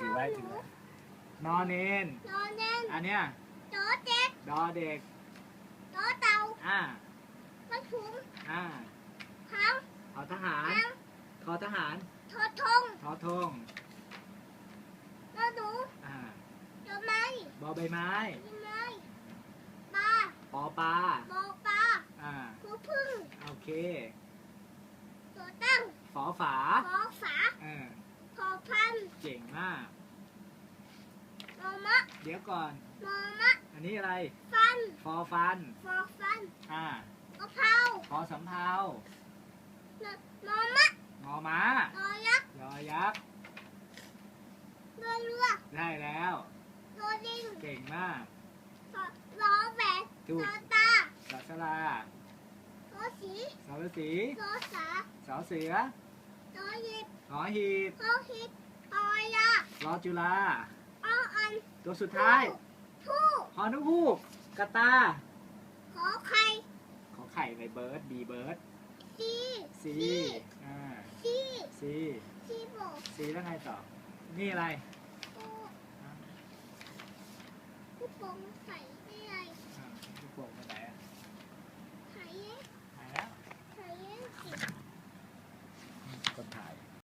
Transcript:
ถือไว้ถือไว้นอนเนนนอนเล่นอันเนี้ยโต๊ะเด็กดอเด็กโต๊ะเต่าอ่ามันถุงอ่าพังทอทหารพังทอทหารทอทงทอทงนอหนูอ่าดอกไม้บอใบไม้ยิงไม้ปลาปอปลาบอปลาอ่าหูพึ่งโอเค ตัวตั้ง ฝอฝา ขอฝา เออ ขอพัน เจ๋งมาก มอมะเดี๋ยวก่อน มอมะอันนี้อะไร ฟัน ฟอฟัน ฟอฟันอ่ากะเพราฟอสำเภามอมะงอม้ารอยักษ์ยอยักษ์ เรือเรือได้แล้วรอลิงเก่งมากล้อแหวนถูกตาตาสอสลาล้อสีสอฤษีล้อสาสอเสือล้อยิบหอหีบล้อฮิต ออยารอจุฬาออันตัวสุดท้ายผู้ฮอนุฮูกกระตา ขอไข่ขอไข่ไปเบิร์ดบีเบิร์ดซีซีอ่าซีซีซีโบซีแล้วไงต่อ นี่อะไรผู้ผู้ปงใส่